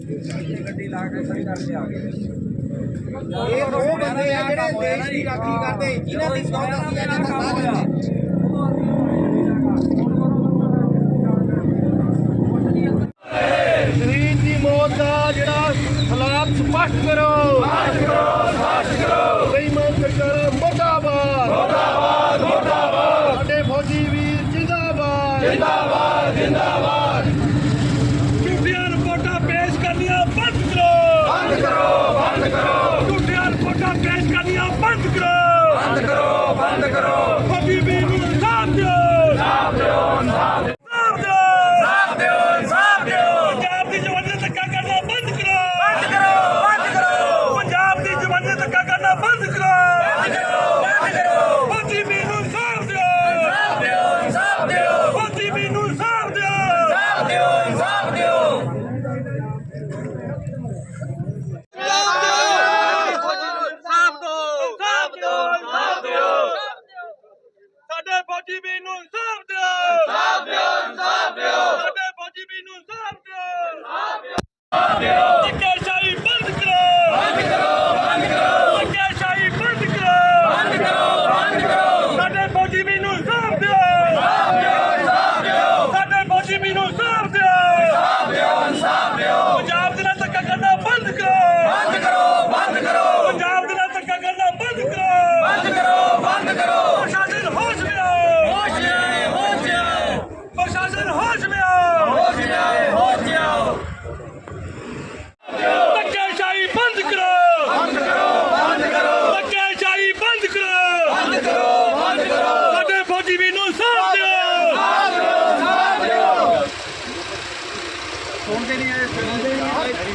ਗੱਡੀ ਲਾ ਕੇ ਸਹੀ ਕਰਕੇ ਆ ਗਏ ਇਹ ਉਹ ਬੰਦੇ ਆ ਜਿਹੜੇ ਦੇਸ਼ ਦੀ ਰਾਖੀ ਕਰਦੇ, ਇਹਨਾਂ ਦੀ ਸੌ ਦਸੀ ਇਹਨਾਂ ਦਾ ਸਾਥ ਦਿੰਦੇ।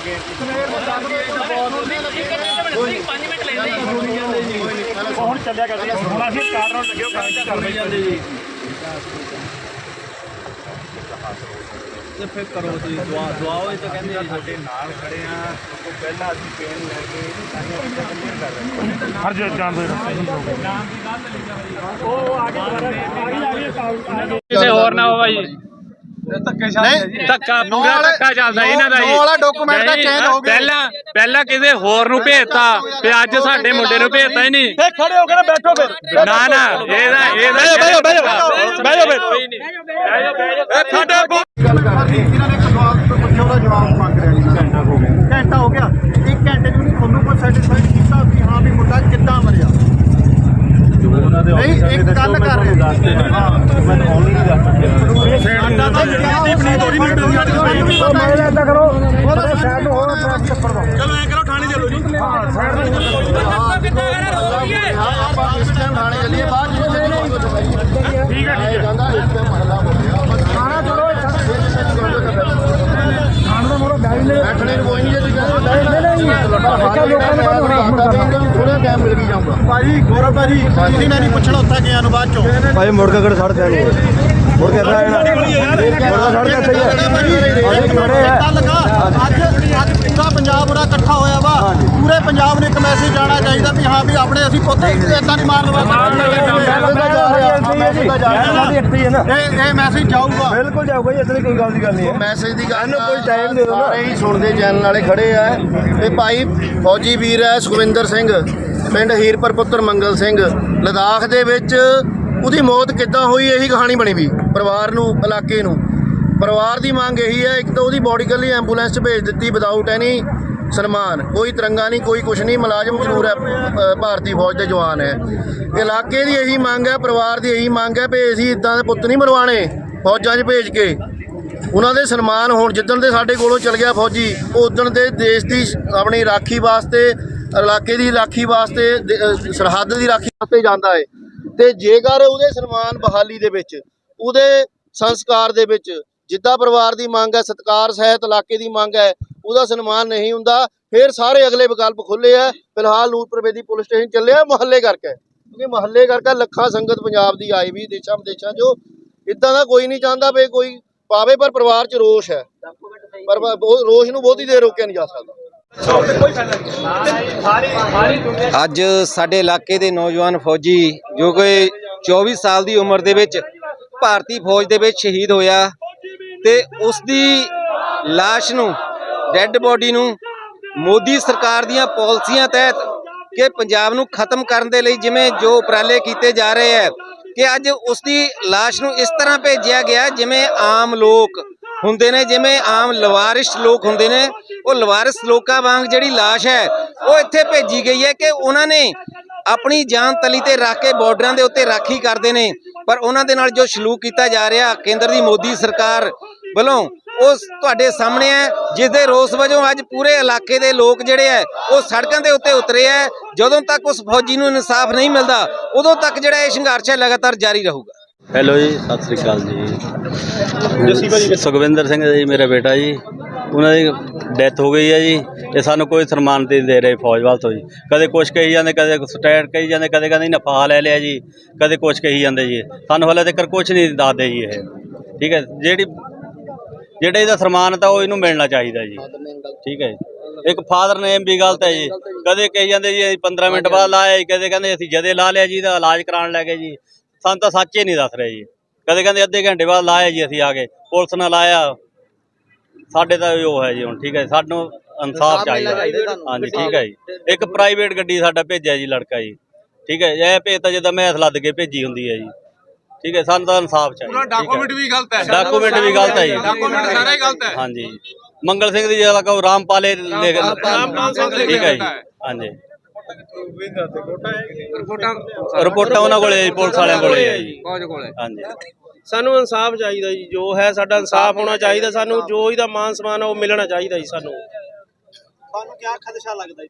ਨਹੀਂ ਸਵੇਰ ਤੋਂ ਲੱਗ। ਗਏ ਹੁਣ ਚੱਲਿਆ ਕਰਦੇ ਆ। ਹੁਣ ਅਸੀਂ ਕਾਰਨ ਲੱਗਿਓ ਕੰਮ ਕਰਦੇ ਜਾਂਦੇ ਜੀ। ਤੇ ਫਿਰ ਕਰੋ ਤੁਸੀਂ ਦੁਆ ਦੁਆਓ ਇਹ ਤਾਂ ਕਹਿੰਦੇ ਸਾਡੇ ਨਾਲ ਖੜੇ ਆ। ਤੋਂ ਪਹਿਲਾਂ ਅਸੀਂ ਪੇਨ ਲੈ ਕੇ ਸਾਰੀਆਂ ਚੀਜ਼ਾਂ ਕਲੀਅਰ ਕਰ ਰਹੇ ਹਾਂ। ਹਰ ਜੋ ਜਾਣਦੇ ਉਹ ਆਗੇ ਆਗੇ ਆਗੇ ਕਿਸੇ ਹੋਰ ਨਾ ਹੋਵਾ ਜੀ ਨਹੀਂ ਧੱਕਾ ਪੂਰਾ ਧੱਕਾ ਚੱਲਦਾ ਇਹਨਾਂ ਦਾ ਜੀ। ਨੌ ਵਾਲਾ document ਤਾਂ ਨਹੀਂ, change ਹੋ ਗਿਆ। ਪਹਿਲਾਂ ਪਹਿਲਾਂ ਕਿਸੇ ਹੋਰ ਨੂੰ ਭੇਜਤਾ ਤੇ ਅੱਜ ਸਾਡੇ ਮੁੰਡੇ ਨੂੰ ਭੇਜਤਾ ਹੀ ਨਹੀਂ। ਫੇ ਖੜੇ ਹੋ ਕੇ ਨਾ ਬੈਠੋ ਫਿਰ। ਨਾ ਨਾ ਇਹਦਾ ਇਹਦਾ ਬਹਿ ਜਾਓ, ਬਹਿ ਜਾਓ, ਬਹਿ ਜਾਓ। ਕੋਈ ਨਹੀਂ। ਬਹਿ ਜਾਓ ਬਹਿ ਜਾਓ ਸਾਡੇ ਇਹਨਾਂ ਨੇ ਇੱਕ ਸਵਾਲ ਤੋਂ ਪੁੱਛਿਆ ਉਹਦਾ ਜਵਾਬ ਮੰਗ ਰਹੇ ਨੇ ਘੰਟਾ ਹੋ ਗਿਆ ਘੰਟਾ ਹੋ ਗਿਆ ਇੱਕ ਘੰਟੇ ਨੂੰ ਤੁਹਾਨੂੰ ਕੋਈ ਸੈਟੀਸਫਾਈਡ ਕੀਤਾ ਵੀ ਹਾਂ ਵੀ ਮੁੰਡਾ ਕਿੱਦਾਂ ਮਰਿਆ ਨਹੀਂ ਇੱਕ ਗੱਲ ਕਰ ਰਹੇ ਹਾਂ ਮੈਂ ਆਨਲਾਈਨ ਦੱਸ ਸਕਦਾ ਸਾਡਾ ਤਾਂ ਜਿਹੜੀ ਬਣੀ ਥੋੜੀ ਮਿੰਟ ਦੀ ਅੱਜ ਮੈਂ ਇਦਾਂ ਕਰੋ ਉਹਦਾ ਸਾਈਡ ਨੂੰ ਹੋਰ ਟ੍ਰੈਫਿਕ ਕਰਵਾ ਚਲੋ ਐਂ ਕਰੋ ਥਾਣੇ ਚਲੋ ਜੀ ਹਾਂ ਸਾਈਡ ਆਪਾਂ ਇਸ ਟਾਈਮ ਥਾਣੇ ਚੱਲੀਏ ਬਾਅਦ ਵਿੱਚ ਠੀਕ ਹੈ ਠੀਕ ਹੈ। ਜਾਂਦਾ ਇੱਕ ਮਹੱਲਾ ਹੋ ਗਿਆ। ਖਾਣਾ ਚਲੋ ਖਾਣ ਦਾ ਮੋਰੋ ਬੈਗ ਲੈ ਬੈਠਣੇ ਨੂੰ ਕੋਈ ਨਹੀਂ ਜੇ ਤੁਸੀਂ ਕਹਿੰਦੇ ਨਹੀਂ, ਨਹੀਂ, ਲੋਕਾਂ ਨੂੰ ਥੋੜਾ ਟਾਈਮ ਮਿਲ ਵੀ ਜਾਊਗਾ। ਭਾਜੀ ਗੌਰਵ ਭਾਜੀ ਤੁਸੀਂ ਮੈਂ ਨਹੀਂ ਪੁੱਛਣਾ ਉੱਥੇ ਗਿਆ ਨੂੰ ਬਾਅਦ ਚੋਂ। ਭਾਈ ਮੁੜ ਕੇ ਕਿਹੜੇ ਸੜਕ ਤੇ ਮੁੜ ਕੇ ਇੱਦਾਂ ਆਣਾ ਮੁੜ ਕੇ ਤੇ ਅੱਜ ਪੂਰਾ ਪੰਜਾਬ ਉਰਾ ਇਕੱਠਾ ਹੋਇਆ ਵਾ ਪੂਰੇ ਪੰਜਾਬ ਨੂੰ ਇੱਕ ਮੈਸੇਜ ਜਾਣਾ ਚਾਹੀਦਾ ਵੀ ਹਾਂ ਵੀ ਆਪਣੇ ਅਸੀਂ ਪੁੱਤ ਇਦਾਂ ਨਹੀਂ। ਮਾਰਨ ਵਾਸਤੇ ਇਹ ਇਹ ਮੈਸੇਜ ਜਾਊਗਾ। ਬਿਲਕੁਲ ਜਾਊਗਾ ਜੀ ਇਦਾਂ ਦੀ ਕੋਈ ਗੱਲ ਦੀ ਗੱਲ ਨਹੀਂ ਹੈ। ਮੈਸੇਜ ਦੀ ਗੱਲ ਇਹਨੂੰ ਕੋਈ time ਦੇ ਦਿਓ ਨਾ। ਸਾਰੇ ਹੀ ਸੁਣਦੇ ਚੈਨਲ ਵਾਲੇ ਖੜੇ ਆ। ਤੇ ਭਾਈ ਫੌਜੀ ਵੀਰ ਹੈ ਸੁਖਵਿੰਦਰ ਸਿੰਘ। ਪਿੰਡ ਹੀਰਪੁਰ ਪੁੱਤਰ ਮੰਗਲ ਸਿੰਘ। ਲਦਾਖ ਦੇ ਵਿੱਚ ਉਹਦੀ ਮੌਤ ਕਿੱਦਾਂ ਹੋਈ ਇਹੀ ਕਹਾਣੀ ਬਣੀ ਵੀ ਪਰਿਵਾਰ ਨੂੰ ਇਲਾਕੇ ਨੂੰ। ਪਰਿਵਾਰ ਦੀ ਮੰਗ ਇਹੀ ਹੈ ਇੱਕ ਤਾਂ ਉਹਦੀ ਬੋਡੀ ਕੱਲੀ ਐਂਬੂਲੈਂਸ 'ਚ ਭੇਜ ਦਿੱਤੀ ਵਿਦਆਊਟ ਐਨੀ ਸਨਮਾਨ। ਕੋਈ ਤਿਰੰਗਾ ਨਹੀਂ, ਕੋਈ ਕੁਛ ਨਹੀਂ, ਮੁਲਾਜ਼ਮ ਜ਼ਰੂਰ ਹੈ ਭਾਰਤੀ ਫੌਜ ਦੇ ਜਵਾਨ ਹੈ। ਇਲਾਕੇ ਦੀ ਇਹੀ ਮੰਗ ਹੈ, ਪਰਿਵਾਰ ਦੀ ਇਹੀ ਮੰਗ ਹੈ ਵੀ ਅਸੀਂ ਇਦਾਂ ਦੇ ਪੁੱਤ ਨਹੀਂ ਮਰਵਾਣੇ ਫੌਜਾਂ 'ਚ ਭੇਜ ਕੇ। ਉਹਨਾਂ ਦੇ ਸਨਮਾਨ ਹੋਣ, ਜਿੱਦਣ ਦੇ ਸਾਡੇ ਕੋਲੋਂ ਚਲ ਗਿਆ ਫੌਜੀ ਉਹ ਉਦਣ ਦੇ ਦੇਸ਼ ਦੀ ਆਪਣੀ ਰਾਖੀ ਵਾਸਤੇ, ਇਲਾਕੇ ਦੀ ਰਾਖੀ ਵਾਸਤੇ ਸਰਹੱਦ ਦੀ ਰਾਖੀ ਵਾਸਤੇ ਜਾਂਦਾ ਹੈ। ਤੇ ਜੇਕਰ ਉਹਦੇ ਸਨਮਾਨ ਬਹਾਲੀ ਦੇ ਵਿੱਚ, ਉਹਦੇ ਸੰਸਕਾਰ ਦੇ ਵਿੱਚ, ਜਿੱਦਾਂ ਪਰਿਵਾਰ ਦੀ ਮੰਗ ਹੈ, ਸਤਕਾਰ, ਸਹਿਤ ਇਲਾਕੇ ਦੀ ਮੰਗ ਹੈ ਉਹਦਾ ਸਨਮਾਨ ਨਹੀਂ ਹੁੰਦਾ, ਫਿਰ ਸਾਰੇ ਅਗਲੇ ਵਿਕਲਪ ਖੁੱਲੇ ਆ। ਫਿਲਹਾਲ ਨੂਰਪੁਰ ਬੇਦੀ ਪੁਲਿਸ ਸਟੇਸ਼ਨ ਚੱਲਿਆ, ਮਹੱਲੇ ਕਰਕੇ। ਕਿਉਂਕਿ ਮੁਹੱਲੇ ਕਰਕੇ ਲੱਖਾਂ ਸੰਗਤ ਪੰਜਾਬ ਦੀ ਆਈ ਵੀ, ਦੇਸ਼ਾਂ ਵਿਦੇਸ਼ਾਂ 'ਚੋਂ। ਇਦਾਂ ਦਾ ਕੋਈ ਨਹੀਂ ਚਾਹੁੰਦਾ ਵੀ ਕੋਈ ਪਾਵੇ, ਪਰ ਪਰਿਵਾਰ 'ਚ ਰੋਸ਼ ਹੈ। ਪਰ ਰੋਸ਼ ਨੂੰ ਬਹੁਤੀ ਦੇਰ ਰੋਕਿਆ ਨਹੀਂ ਜਾ ਸਕਦਾ। ਅੱਜ ਸਾਡੇ ਇਲਾਕੇ ਦੇ ਨੌਜਵਾਨ ਫੌਜੀ, ਜੋ ਕਿ 24 ਸਾਲ ਦੀ ਉਮਰ ਦੇ ਵਿੱਚ ਭਾਰਤੀ ਫੌਜ ਦੇ ਵਿੱਚ ਸ਼ਹੀਦ ਹੋਇਆ, ਤੇ ਉਸ ਦੀ লাশ ਨੂੰ ਡੈੱਡ ਬੋਡੀ ਨੂੰ ਮੋਦੀ ਸਰਕਾਰ ਦੀਆਂ ਪਾਲਿਸੀਆਂ ਤਹਿਤ ਕਿ ਪੰਜਾਬ ਨੂੰ ਖਤਮ ਕਰਨ ਦੇ ਲਈ ਜਿਵੇਂ ਜੋ ਉਪਰਾਲੇ ਕੀਤੇ ਜਾ ਰਹੇ ਹੈ ਕਿ ਅੱਜ ਉਸ ਦੀ লাশ ਨੂੰ ਇਸ ਤਰ੍ਹਾਂ ਭੇਜਿਆ ਗਿਆ ਜਿਵੇਂ ਆਮ ਲੋਕ ਹੁੰਦੇ ਨੇ ਜਿਵੇਂ ਆਮ ਲਵਾਰਿਸ ਲੋਕ ਹੁੰਦੇ ਨੇ ਉਹ ਲਵਾਰਿਸ ਲੋਕਾਂ ਵਾਂਗ ਜਿਹੜੀ লাশ ਹੈ ਉਹ ਇੱਥੇ ਭੇਜੀ ਗਈ ਹੈ ਕਿ ਉਹਨਾਂ ਨੇ ਆਪਣੀ ਜਾਨ ਤਲੀ ਤੇ ਰੱਖ ਕੇ ਬਾਰਡਰਾਂ ਦੇ ਉੱਤੇ ਰਾਖੀ ਕਰਦੇ ਨੇ ਪਰ ਉਹਨਾਂ ਦੇ ਨਾਲ ਜੋ ਸਲੂਕ ਕੀਤਾ ਜਾ ਰਿਹਾ ਕੇਂਦਰ ਦੀ ਮੋਦੀ ਸਰਕਾਰ ਵੱਲੋਂ ਉਹ ਤੁਹਾਡੇ ਸਾਹਮਣੇ ਹੈ ਜਿਸ ਦੇ ਰੋਸ ਵਜੋਂ ਅੱਜ ਪੂਰੇ ਇਲਾਕੇ ਦੇ ਲੋਕ ਜਿਹੜੇ ਹੈ ਉਹ ਸੜਕਾਂ ਦੇ ਉੱਤੇ ਉਤਰੇ ਹੈ। ਜਦੋਂ ਤੱਕ ਉਸ ਫੌਜੀ ਨੂੰ ਇਨਸਾਫ ਨਹੀਂ ਮਿਲਦਾ ਉਦੋਂ ਤੱਕ ਜਿਹੜਾ ਇਹ ਸੰਘਰਸ਼ ਹੈ ਲਗਾਤਾਰ ਜਾਰੀ ਰਹੂਗਾ। ਹੈਲੋ ਜੀ ਸਤਿ ਸ੍ਰੀ ਅਕਾਲ ਜੀ। ਸੁਖਵਿੰਦਰ ਸਿੰਘ ਜੀ ਮੇਰਾ ਬੇਟਾ ਜੀ। ਉਹਨਾਂ ਦੀ ਡੈਥ ਹੋ ਗਈ ਹੈ ਜੀ ਤੇ ਸਾਨੂੰ ਕੋਈ ਸਨਮਾਨ ਨਹੀਂ ਦੇ ਰਹੇ ਫੌਜ ਵੱਲ ਤੋਂ ਜੀ। ਕਦੇ ਕੁਛ ਕਹੀ ਜਾਂਦੇ ਕਦੇ ਸਟੈਟ ਕਹੀ ਜਾਂਦੇ ਕਦੇ ਕਹਿੰਦੇ ਨਫਾ ਲੈ ਲਿਆ ਜੀ ਕਦੇ ਕੁਛ ਕਹੀ ਜਾਂਦੇ ਜੀ। ਸਾਨੂੰ ਹਲੇ ਤੱਕ ਕੁਛ ਨਹੀਂ ਦੱਸਦੇ ਜੀ ਇਹ। ਠੀਕ ਹੈ ਜਿਹੜੀ ਜਿਹੜਾ ਇਹਦਾ ਸਨਮਾਨ ਤਾਂ ਉਹ ਇਹਨੂੰ ਮਿਲਣਾ ਚਾਹੀਦਾ ਜੀ। ਠੀਕ ਹੈ ਜੀ। ਇੱਕ ਫਾਦਰ ਨੇਮ ਵੀ ਗਲਤ ਹੈ ਜੀ। ਕਦੇ ਕਹੀ ਜਾਂਦੇ ਜੀ ਅਸੀਂ 15 ਮਿੰਟ ਬਾਅਦ ਲਾਇਆ ਜੀ ਕਦੇ ਕਹਿੰਦੇ ਅਸੀਂ ਜਦੇ ਲਾ ਲਿਆ ਜੀ ਦਾ ਇਲਾਜ ਕਰਾਉਣ ਲੈ ਗਏ ਜੀ। ਸਾਨੂੰ ਤਾਂ ਸੱਚ ਹੀ ਨਹੀਂ ਦੱਸ ਰਹੇ ਜੀ। ਕਦੇ ਕਹਿੰਦੇ ਅੱਧੇ ਘੰਟੇ ਬਾਅਦ ਲਾਇਆ ਜੀ ਅਸੀਂ ਆ ਕੇ ਪੁਲਿਸ ਨੇ ਲਾਇਆ। ਸਾਡੇ ਤਾਂ ਉਹ ਹੈ ਜੀ ਹੁਣ ਠੀਕ ਹੈ ਸਾਨੂੰ ਇਨਸਾਫ ਚਾਹੀਦਾ। ਹਾਂਜੀ ਠੀਕ ਹੈ ਜੀ। ਇੱਕ ਪ੍ਰਾਈਵੇਟ ਗੱਡੀ ਸਾਡਾ ਭੇਜਿਆ ਜੀ ਲੜਕਾ ਜੀ। ਠੀਕ ਹੈ ਇਹ ਭੇਜਤਾ ਜਿੱਦਾਂ ਮੈਂ ਲੱਦ ਕੇ ਭੇਜੀ ਹੁੰਦੀ ਹੈ ਜੀ। ਠੀਕ ਹੈ ਸਾਨੂੰ ਤਾਂ ਇਨਸਾਫ ਚਾਹੀਦਾ ਡਾਕੂਮੈਂਟ ਵੀ ਗਲਤ ਹੈ। ਡਾਕੂਮੈਂਟ ਵੀ ਗਲਤ ਹੈ ਜੀ। ਡਾਕੂਮੈਂਟ ਸਾਰੇ ਹੀ ਗਲਤ ਹੈ। ਹਾਂਜੀ। ਮੰਗਲ ਸਿੰਘ ਦੀ ਜਗ੍ਹਾ ਕਹੋ ਰਾਮਪਾਲੇ ਲਿਖ ਠੀਕ ਹੈ ਜੀ। ਹਾਂਜੀ। ਰਿਪੋਰਟਾਂ ਉਹਨਾਂ ਕੋਲੇ ਪੁਲਿਸ ਵਾਲਿਆਂ ਕੋਲੇ ਹੈ ਜੀ। ਹਾਂਜੀ। ਸਾਨੂੰ ਇਨਸਾਫ ਚਾਹੀਦਾ ਜੀ ਜੋ ਹੈ ਸਾਡਾ ਇਨਸਾਫ ਹੋਣਾ ਚਾਹੀਦਾ ਸਾਨੂੰ ਜੋ ਇਹਦਾ ਮਾਨ ਸਨਮਾਨ ਆ ਉਹ ਮਿਲਣਾ ਚਾਹੀਦਾ ਜੀ ਸਾਨੂੰ। ਤੁਹਾਨੂੰ ਕੀ ਖਦਸ਼ਾ ਲੱਗਦਾ ਜੀ?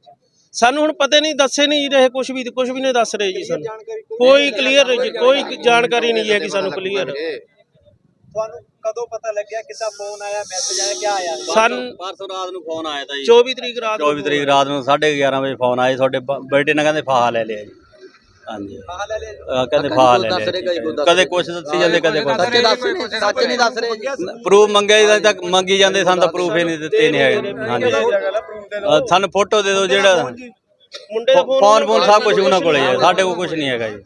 ਸਾਨੂੰ ਹੁਣ ਪਤਾ ਨਹੀਂ ਦੱਸੇ ਨਹੀਂ ਰਹੇ ਕੁਝ ਵੀ ਕੁਝ ਵੀ ਨਹੀਂ ਦੱਸ ਰਹੇ ਜੀ ਸਾਨੂੰ। ਕੋਈ ਕਲੀਅਰ ਜੀ ਕੋਈ ਜਾਣਕਾਰੀ ਨਹੀਂ ਹੈ ਕਿ ਸਾਨੂੰ ਕਲੀਅਰ ਤੁਹਾਨੂੰ ਕਦੋਂ ਪਤਾ ਲੱਗਿਆ ਕਿੱਦਾਂ ਫੋਨ ਆਇਆ ਮੈਸੇਜ ਆਇਆ ਕੀ ਆਇਆ? ਸਨ ਪਰਸੋਂ ਰਾਤ ਨੂੰ ਫੋਨ ਆਇਆ ਤਾਂ ਜੀ। 24 ਤਰੀਕ ਰਾਤ ਨੂੰ 24 ਤਰੀਕ ਰਾਤ ਨੂੰ 11:30 ਵਜੇ ਫੋਨ ਆਏ ਤੁਹਾਡੇ ਬ- ਬੇਟੇ ਨੇ ਕਹਿੰਦੇ ਫਾਹਾ ਲੈ ਲਿਆ ਜੀ। ਹਾਂਜੀ। ਅਹ ਕਹਿੰਦੇ ਫਾਹਾ ਲੈ ਲਿਆ ਜੀ। ਕਦੇ ਕੁਛ ਦੱਸੀ ਜਾਂਦੇ ਕਦੇ ਕੁਛ। ਸੱਚ ਨਹੀਂ ਦੱਸ ਰਹੇ। ਪ੍ਰੂਫ ਮੰਗਿਆ ਜੀ ਤੱਕ ਮੰਗੀ ਜਾਂਦੇ ਸਾਨੂੰ ਤਾਂ ਪ੍ਰੂਫ ਹੀ ਨਹੀਂ ਦਿੱਤੇ ਨਹੀਂ ਹੈਗੇ ਹਾਂਜੀ ਅਹ ਸਾਨੂੰ ਫੋਟੋ ਦੇ ਦਿਓ ਜਿਹੜਾ ਮੁੰਡੇ ਦਾ ਫੋਨ ਫੋਨ ਫੋਨ ਸਭ ਕੁਝ ਉਹਨਾਂ ਕੋਲੇ ਹੈ ਸਾਡੇ ਕੋਲ ਕੁਝ ਨਹੀਂ ਹੈਗਾ ਜੀ।